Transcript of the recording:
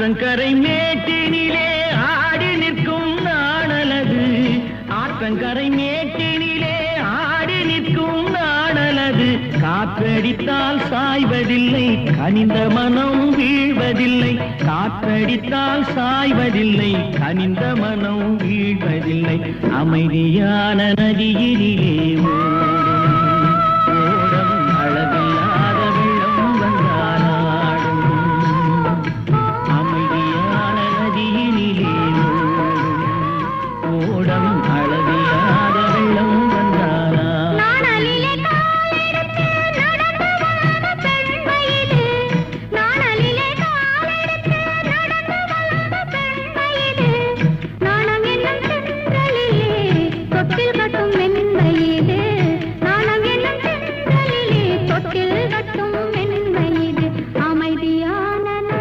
ஆற்றங்கரை மேட்டினிலே ஆடி நிற்கும் நாடலது ஆற்றங்கரை மேட்டினிலே ஆடி நிற்கும் நாடலது காற்றடித்தால் சாய்வதில்லை கனிந்த மனம் வீழ்வதில்லை. காற்றடித்தால் சாய்வதில்லை கனிந்த மனம் வீழ்வதில்லை. அமைதியான நதியினிலே அழகு